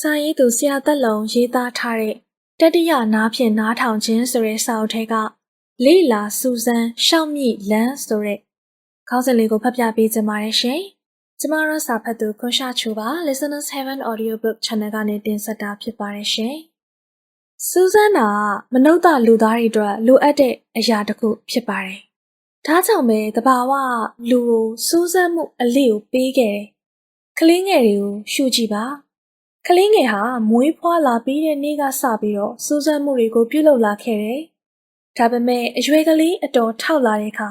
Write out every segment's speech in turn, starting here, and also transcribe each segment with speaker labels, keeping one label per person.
Speaker 1: စာရေးသူဆရာသက်လုံးရေးသားထားတဲ့တတိယနားဖြင့်နားထောင်ခြင်းဆိုတဲ့စာအုပ်ထဲကလေလာစူဇန်ရှောက်မြင့်လန်းဆိုတဲ့ခေါင်းစဉ်လေးကိုဖတ်ပြပေးကြပါရရှင်။ကျမတို့စာဖတ်သူခွန်ရှာချူပါ Listeners Heaven Audiobook Channel ကနေတင်ဆက်တာဖြစ်ပါတယ်ရှင်။စူဇန်နာမနုဿလူသားတွေအတွက်လိုအပ်တဲ့အရာတစ်ခုဖြစ်ပါတယ်။ဒါကြောင့်ပဲတဘာဝလူကိုစူးစမ်းမှုအလေးကိုပေးခဲ့တယ်။ကလေးငယ်တွေကိုရှုကြည့်ပါ။ ကလေးငယ်ဟာမွေးဖွားလာပြီးတဲ့နေ့ကစပြီးတော့စူးစမ်းမှုတွေကိုပြုလုပ်လာခဲ့တယ်။ဒါပေမဲ့အရွယ်ကလေးအတော်ထောက်လာတဲ့အခါ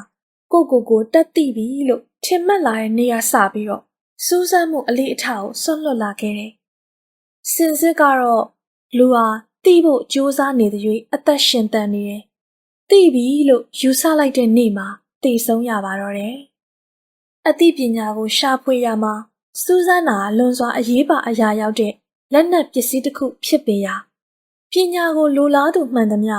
Speaker 1: ကိုကိုကိုတက်တိပြီလို့ထင်မှတ်လာတဲ့နေ့ကစပြီးတော့စူးစမ်းမှုအလေးအထားကိုဆွန့်လွတ်လာခဲ့တယ်။စင်စစ်ကတော့လူဟာတိဖို့ကြိုးစားနေတဲ့၍အသက်ရှင်တန်နေတယ်။တိပြီလို့ယူဆလိုက်တဲ့နေ့မှာတည်ဆုံးရပါတော့တယ်။အသိပညာကိုရှာဖွေရမှာစူးစမ်းတာလွန်စွာအရေးပါအရာရောက်တဲ့ လက်နက်ပစ္စည်းတစ်ခုဖြစ်ပေရာပညာကိုလိုလားသူမှန်သမျှ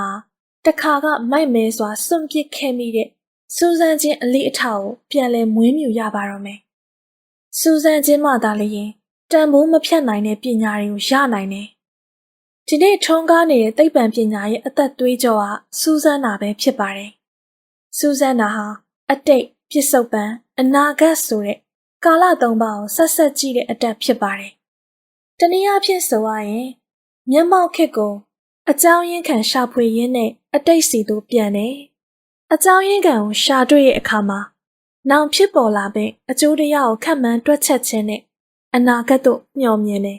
Speaker 1: တခါကမိုက်မဲစွာစွန့်ပစ်ခဲ့မိတဲ့စူးစမ်းခြင်းအလေးအထားကိုပြန်လည်မွေးမြူရပါတော့မယ်။စူးစမ်းခြင်းမှသာလျှင်တန်ဖိုးမဖြတ်နိုင်တဲ့ပညာတွေကိုရနိုင်တယ်။ဒီနေ့ထုံးကားနေတဲ့သိပ္ပံပညာရဲ့အသက်သွေးကြောဟာစူးစမ်းတာပဲဖြစ်ပါတယ်။စူးစမ်းတာဟာအတိတ်ပြစ္ဆုတ်ပံအနာဂတ်ဆိုတဲ့ကာလသုံးပါးကိုဆက်ဆက်ကြည့်တဲ့အတက်ဖြစ်ပါတယ် တနည်းအားဖြင့်ဆိုရရင်မျက်မှောက်ခက်ကိုအကြောင်းရင်းခံရှာဖွေရင်းနဲ့အတိတ်စီသို့ပြန်တယ်။အကြောင်းရင်းခံကိုရှာတွေ့တဲ့အခါမှာနောင်ဖြစ်ပေါ်လာမယ့်အကျိုးတရားကိုခန့်မှန်းတွက်ချက်ခြင်းနဲ့အနာဂတ်သို့မျှော်မြင်တယ်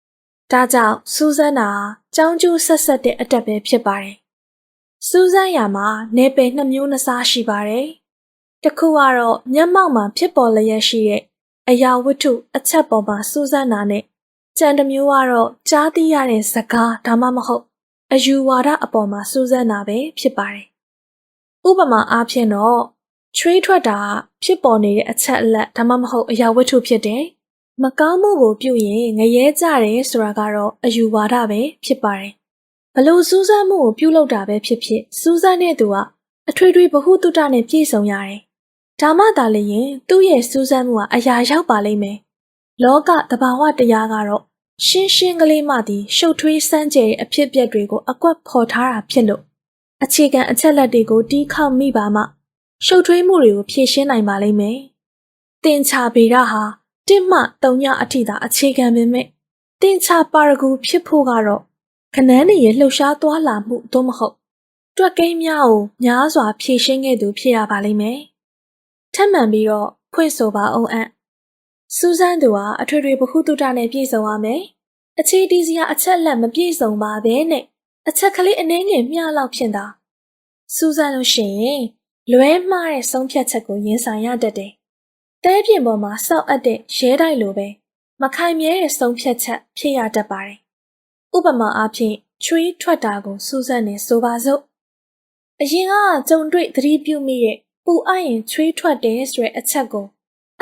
Speaker 1: ။ဒါကြောင့်စူးစမ်းတာကြောင်းကျိုးဆက်ဆက်တဲ့အတက်ပဲဖြစ်ပါတယ်။စူးစမ်းရမှာနေပယ်နှစ်မျိုးနှစ်စားရှိပါတယ်။တစ်ခုကတော့မျက်မှောက်မှာဖြစ်ပေါ်လျက်ရှိတဲ့အရာဝတ္ထုအချက်ပေါ်မှာစူးစမ်းတာနဲ့ ကြံတစ်မျိုးကတော့ကြားသိရတဲ့စကားဒါမှမဟုတ် အယူဝါဒအပေါ်မှာစူးစမ်းတာပဲဖြစ်ပါတယ်။ဥပမာအားဖြင့်တော့ချွေးထွက်တာဖြစ်ပေါ်နေတဲ့အချက်အလက်ဒါမှမဟုတ်အရာဝတ္ထုဖြစ်တယ်။မကောင်းမှုကိုပြုရင်ငရဲကြတယ်ဆိုတာကတော့အယူဝါဒပဲဖြစ်ပါတယ်။ဘလို့စူးစမ်းမှုကိုပြုလုပ်တာပဲဖြစ်ဖြစ်စူးစမ်းတဲ့သူကအထွေထွေဗဟုသုတနဲ့ပြည့်စုံရတယ်။ဒါမှသာလျှင်သူ့ရဲ့စူးစမ်းမှုကအရာရောက်ပါလိမ့်မယ်။လောကတဘာဝတရားကတော့ ရှင်းရှင်းကလေးမှသည်ရှုပ်ထွေးစမ်းကြဲတဲ့အဖြစ်အပျက်တွေကိုအကွက်ဖော်ထားတာဖြစ်လို့အခြေခံအချက်လက်တွေကိုတီးခေါက်မိပါမှရှုပ်ထွေးမှုတွေကိုဖြေရှင်းနိုင်ပါလိမ့်မယ်။တင်ချဗေဒဟာတစ်မှ၃ညအထိသာအခြေခံပေမဲ့တင်ချပါရဂူဖြစ်ဖို့ကတော့ခနန်းနေရဲ့လှုပ်ရှားသွားလာမှုသို့မဟုတ် တွက်ကိန်းများကိုများစွာဖြေရှင်းခဲ့သူဖြစ်ရပါလိမ့်မယ်။ထပ်မံပြီးတော့ဖွင့်ဆိုပါအောင်အံ့ စူးစမ်းသူဟာအထွေထွေဗဟုသုတနဲ့ပြည့်စုံရမယ်။အခြေတီးစရာအချက်လက်မပြည့်စုံပါဘဲနဲ့အချက်ကလေးအနှဲငယ်မျှလောက်ဖြစ်တာ။စူးစမ်းလို့ရှိရင်လွဲမှားတဲ့ဆုံးဖြတ်ချက်ကိုရင်ဆိုင်ရတတ်တယ်။တဲပြင်ပေါ်မှာစောက်အပ်တဲ့ရဲတိုက်လိုပဲမခိုင်မြဲတဲ့ဆုံးဖြတ်ချက်ဖြစ်ရတတ်ပါတယ်။ဥပမာအားဖြင့်ချွေးထွက်တာကိုစူးစမ်းနေဆိုပါစို့။အရင်ကကြုံတွေ့သတိပြုမိတဲ့ပူအပ်ရင်ချွေးထွက်တယ်ဆိုတဲ့အချက်ကို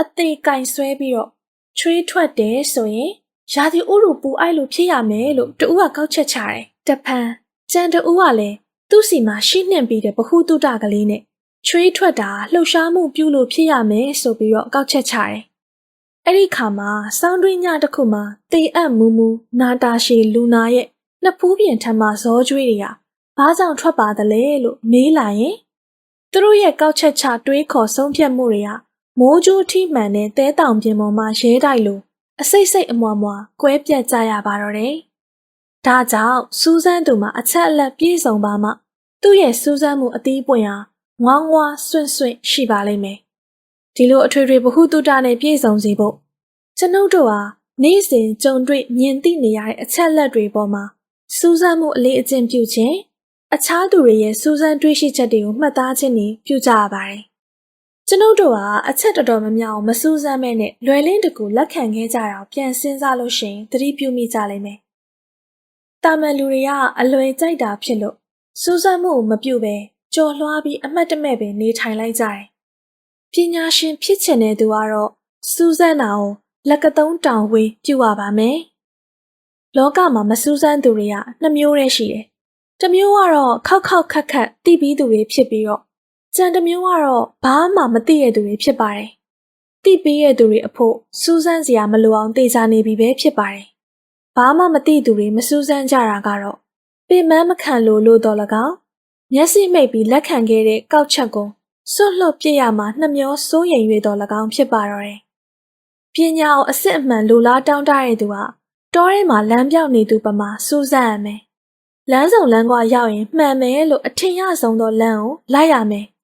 Speaker 1: အသေးကင်ဆွဲပြီးတော့ချွေးထွက်တယ်ဆိုရင်ရာသီဥတုပူအိုက်လို့ဖြစ်ရမယ်လို့တူကကောက်ချက်ချတယ်တဖန်ကျန်တူကလည်းသူ့စီမှာရှိနှင့်ပြီးတဲ့ဘဟုတုတကလေးနဲ့ချွေးထွက်တာလှုပ်ရှားမှုပြုလို့ဖြစ်ရမယ်ဆိုပြီးတော့ကောက်ချက်ချတယ်အဲ့ဒီခါမှာစောင်းတွင်းညတစ်ခုမှာတေအပ်မူမူနာတာရှည်လူနာရဲ့နှစ်ဖူးပြင်ထမ်းမှာဇောကျွေးတွေကဘာကြောင့်ထွက်ပါသလဲလို့မေးလာရင်သူတို့ရဲ့ကောက်ချက်ချတွေးခေါ်ဆုံးဖြတ်မှုတွေက မိုးကြိုးထိမှန်တဲ့တဲတောင်ပြင်ပေါ်မှာရဲတိုက်လိုအစိတ်စိတ်အမွားမွားကွဲပြက်ကြရပါတော့တယ်။ဒါကြောင့်စူးစမ်းသူမှာအချက်အလက်ပြည့်စုံပါမှသူ့ရဲ့စူးစမ်းမှုအသီးပွင့်ဟာငွားငွားဆွင့်ဆွင့်ရှိပါလိမ့်မယ်။ဒီလိုအထွေထွေဗဟုသုတနဲ့ပြည့်စုံစေဖို့ကျွန်ုပ်တို့ဟာနေ့စဉ်ကြုံတွေ့မြင်သိနေရတဲ့အချက်လက်တွေပေါ်မှာစူးစမ်းမှုအလေးအကျင့်ပြုခြင်းအခြားသူတွေရဲ့စူးစမ်းတွေ့ရှိချက်တွေကိုမှတ်သားခြင်းနဲ့ပြုကြရပါတယ် ကျွန်ုပ်တို့ကအချက်တော်တော်များများကိုမစူးစမ်းမဲနဲ့လွယ်လင်းတကူလက်ခံခဲ့ကြတာကိုပြန်စဉ်းစားလို့ရှိရင်သတိပြုမိကြလိမ့်မယ်။တာမန်လူတွေကအလွယ်ကြိုက်တာဖြစ်လို့စူးစမ်းမှုမပြုတ်ပဲကြော်လွှားပြီးအမှတ်တမဲ့ပဲနေထိုင်လိုက်ကြတယ်။ပညာရှင်ဖြစ်ချင်တဲ့သူကတော့စူးစမ်းတာကိုလက်ကသုံးတောင်ဝေးပြုတ်ရပါမယ်။လောကမှာမစူးစမ်းသူတွေကနှစ်မျိုးတည်းရှိတယ်။တစ်မျိုးကတော့ခောက်ခောက်ခက်ခက်တိပြီးသူတွေဖြစ်ပြီးတော့ ကြံတစ်မျိုးကတော့ဘာမှမသိရတဲ့သူတွေဖြစ်ပါတယ်။သိပေးရတဲ့သူတွေအဖို့စူးစမ်းစရာမလိုအောင်တေချာနေပြီပဲဖြစ်ပါတယ်။ဘာမှမသိသူတွေမစူးစမ်းကြတာကတော့ပင်မမခံလို့လို့တော့၎င်းမျက်စိမိတ်ပြီးလက်ခံခဲ့တဲ့ကောက်ချက်ကိုစွတ်လွတ်ပြစ်ရမှာနှမျောစိုးရိမ်၍တော့၎င်းဖြစ်ပါတော့တယ်။ပညာကိုအစစ်အမှန်လိုလားတောင်းတရတဲ့သူဟာတောထဲမှာလမ်းပြောက်နေသူပမာစူးစမ်းရမယ်။လမ်းဆောင်လမ်းကွာရောက်ရင်မှန်မယ်လို့အထင်ရဆုံးသောလမ်းကိုလိုက်ရမယ်။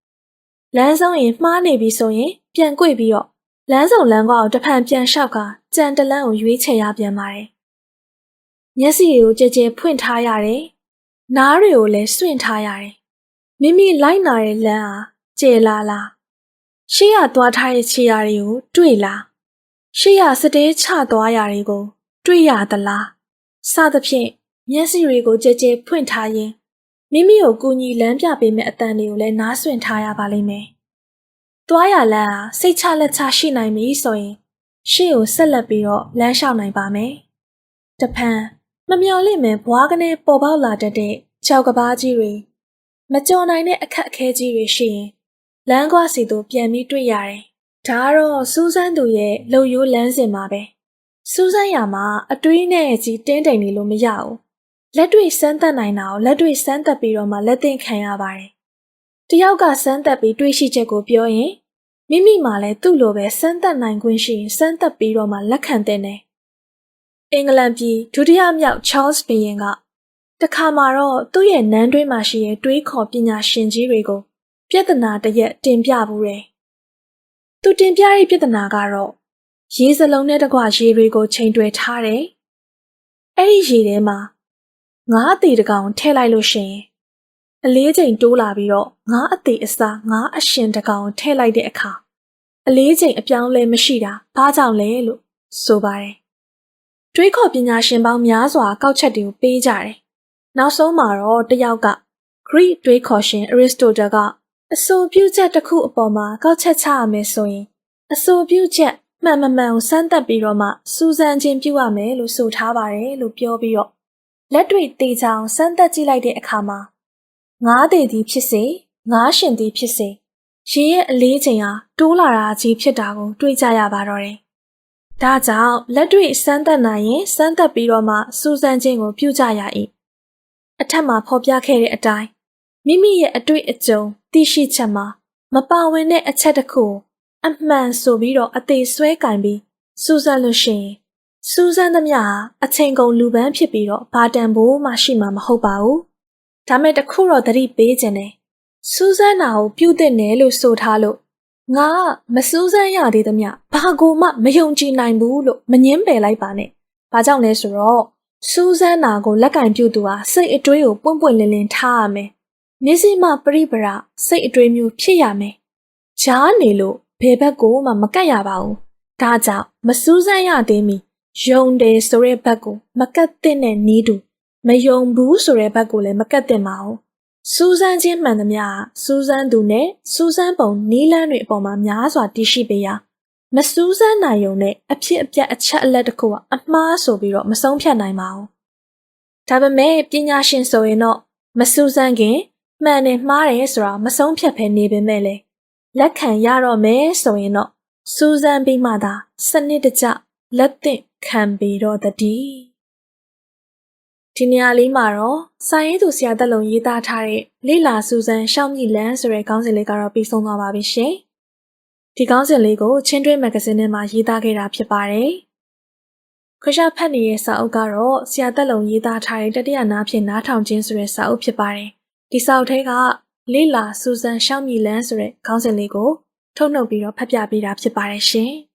Speaker 1: လမ်းဆုံးရင်မှားနေပြီဆိုရင်ပြန်꿰ပြီးတော့လမ်းဆောင်လမ်းကွာကိုတစ်ဖန်ပြန်လျှောက်ကကြံတလန်းကိုရွေးချယ်ရပြန်ပါတယ်။မျက်စိတွေကိုကြဲကြဲဖွင့်ထားရတယ်။နားတွေကိုလည်းစွန့်ထားရတယ်။မိမိလိုက်နာတဲ့လမ်းဟာကျေလာလားရှေ့ရသွားထားတဲ့ခြေရာတွေကိုတွေ့လားရှေ့ရစတဲချသွားရာတွေကို တွေ့ရသလားစသဖြင့်မျက်စိတွေကိုကြဲကြဲဖွင့်ထားရင် မိမိကိုကူညီလမ်းပြပေးမယ့်အတန်တွေကိုလည်းနားဆွင့်ထားရပါလိမ့်မယ်။သွားရလမ်းဟာစိတ်ချလက်ချရှိနိုင်ပြီဆိုရင်ရှေ့ကိုဆက်လက်ပြီးတော့လမ်းလျှောက်နိုင်ပါမယ်။တဖန်မမျော်လင့်မဲ့ဘွားကနေပေါ်ပေါက်လာတတ်တဲ့ခြောက်ကဘာကြီးတွေမကြော်နိုင်တဲ့အခက်အခဲကြီးတွေရှိရင်လမ်းကွာစီတို့ပြန်ပြီးတွေ့ရတယ်။ဒါကတော့စူးစမ်းသူရဲ့လှုပ်ရိုးလမ်းစဉ်ပါပဲ။စူးစမ်းရမှာအတွေးနဲ့ကြီးတင်းတိမ်နေလို့မရဘူး။ လက်တွေ့စမ်းသပ်နိုင်တာကိုလက်တွေ့စမ်းသပ်ပြီးတော့မှလက်သင့်ခံရပါတယ်။တယောက်ကစမ်းသပ်ပြီးတွေးရှိချက်ကိုပြောရင်မိမိမှလည်းသူ့လိုပဲစမ်းသပ်နိုင်ခွင့်ရှိရင်စမ်းသပ်ပြီးတော့မှလက်ခံတဲ့တယ်။အင်္ဂလန်ပြည်ဒုတိယမြောက် Charles ဘုရင်ကတခါမှတော့သူ့ရဲ့နန်းတွင်းမှာရှိတဲ့တွေးခေါ်ပညာရှင်ကြီးတွေကိုပြဿနာတရက်တင်ပြဘူးတယ်။သူတင်ပြတဲ့ပြဿနာကတော့ရေစလုံးနဲ့တကွရေတွေကိုချိန်တွယ်ထားတယ်။အဲ့ဒီရေထဲမှာ ငါးအသေးတကောင်ထည့်လိုက်လို့ရှိရင်အလေးချိန်တိုးလာပြီးတော့ငါးအသေးအစားငါးအရှင်တကောင်ထည့်လိုက်တဲ့အခါအလေးချိန်အပြောင်းလဲမရှိတာဘာကြောင့်လဲလို့ဆိုပါတယ်။တွေးခေါ်ပညာရှင်ပေါင်းများစွာကောက်ချက်တွေကိုပေးကြတယ်။နောက်ဆုံးမှာတော့တယောက်က Greek တွေးခေါ်ရှင် Aristotle ကအဆိုပြုချက်တစ်ခုအပေါ်မှာကောက်ချက်ချရမယ်ဆိုရင်အဆိုပြုချက်မှန်မမှန်ကိုစမ်းသပ်ပြီးတော့မှစူးစမ်းခြင်းပြုရမယ်လို့ဆိုထားပါတယ်လို့ပြောပြီးတော့ လက်တွေ့တေချာအောင်စမ်းသပ်ကြည့်လိုက်တဲ့အခါမှာငါးသေးသည်ဖြစ်စေငါးရှင်သည်ဖြစ်စေရေရဲ့အလေးချိန်ဟာတိုးလာတာကြီးဖြစ်တာကိုတွေးကြရပါတော့တယ်။ဒါကြောင့်လက်တွေ့စမ်းသပ်နိုင်ရင်စမ်းသပ်ပြီးတော့မှစူးစမ်းခြင်းကိုပြုကြရ၏။အထက်မှာဖော်ပြခဲ့တဲ့အတိုင်းမိမိရဲ့အတွေ့အကြုံသိရှိချက်မှာမပါဝင်တဲ့အချက်တစ်ခုအမှန်ဆိုပြီးတော့အသေးဆွဲကင်ပြီးစူးစမ်းလို့ရှိရင် စူးစမ်းသမျှဟာအချိန်ကုန်လူပန်းဖြစ်ပြီးတော့ဘာတန်ဖို့မှရှိမှာမဟုတ်ပါဘူး။ဒါမဲ့တခုတော့သတိပေးခြင်းနဲ့စူးစမ်းတာကိုပြုတ်တဲ့လို့ဆိုထားလို့ငါမစူးစမ်းရသေးသမျှဘာကိုမှမယုံကြည်နိုင်ဘူးလို့မငင်းပယ်လိုက်ပါနဲ့။ဘာကြောင့်လဲဆိုတော့စူးစမ်းတာကိုလက်ကင်ပြုတ်သူဟာစိတ်အတွေးကိုပွင့်ပွင့်လင်းလင်းထားရမယ်မျက်စိမှပရိပရာစိတ်အတွေးမျိုးဖြစ်ရမယ်။ဂျားနေလို့ဘယ်ဘက်ကိုမှမကတ်ရပါဘူး။ဒါကြောင့်မစူးစမ်းရသေးမီ ယုံတယ်ဆိုတဲ့ဘက်ကိုမကတ်တဲ့နဲ့နီးတူမယုံဘူးဆိုတဲ့ဘက်ကိုလည်းမကတ်တဲ့မအောင်။စူးစမ်းခြင်းမှန်သမျှစူးစမ်းသူနဲ့စူးစမ်းပုံနီးလန်းတွေအပေါ်မှာများစွာတည်ရှိပေရာမစူးစမ်းနိုင်ုံနဲ့အဖြစ်အပျက်အချက်အလက်တစ်ခုကအမှားဆိုပြီးတော့မဆုံးဖြတ်နိုင်ပါဘူး။ဒါပေမဲ့ပညာရှင်ဆိုရင်တော့မစူးစမ်းခင်မှန်တယ်မှားတယ်ဆိုတာမဆုံးဖြတ်ဖဲနေပေမဲ့လေလက်ခံရတော့မယ်ဆိုရင်တော့စူးစမ်းပြီးမှသာစနစ်တကျ လက်သင့်ခံပြီးတော့တည်းဒီနေရာလေးမှာတော့စာရေးသူဆရာတက်လုံးရေးသားထားတဲ့လိလာစူးစမ်းရှောင်းမြလန်းဆိုတဲ့ခေါင်းစဉ်လေးကတော့ပြီးဆုံးသွားပါပြီရှင်ဒီခေါင်းစဉ်လေးကိုချင်းတွဲမဂ္ဂဇင်းထဲမှာရေးသားခဲ့တာဖြစ်ပါတယ်ခရဖတ်နေတဲ့စာအုပ်ကတော့ဆရာတက်လုံးရေးသားထားတဲ့တတိယနားဖြင့်နားထောင်ခြင်းဆိုတဲ့စာအုပ်ဖြစ်ပါတယ်ဒီစာအုပ်ထဲကလေးလာစူဇန်ရှောင်းမီလန်းဆိုတဲ့ခေါင်းစဉ်လေးကိုထုတ်နှုတ်ပြီးတော့ဖတ်ပြပေးတာဖြစ်ပါတယ်ရှင်။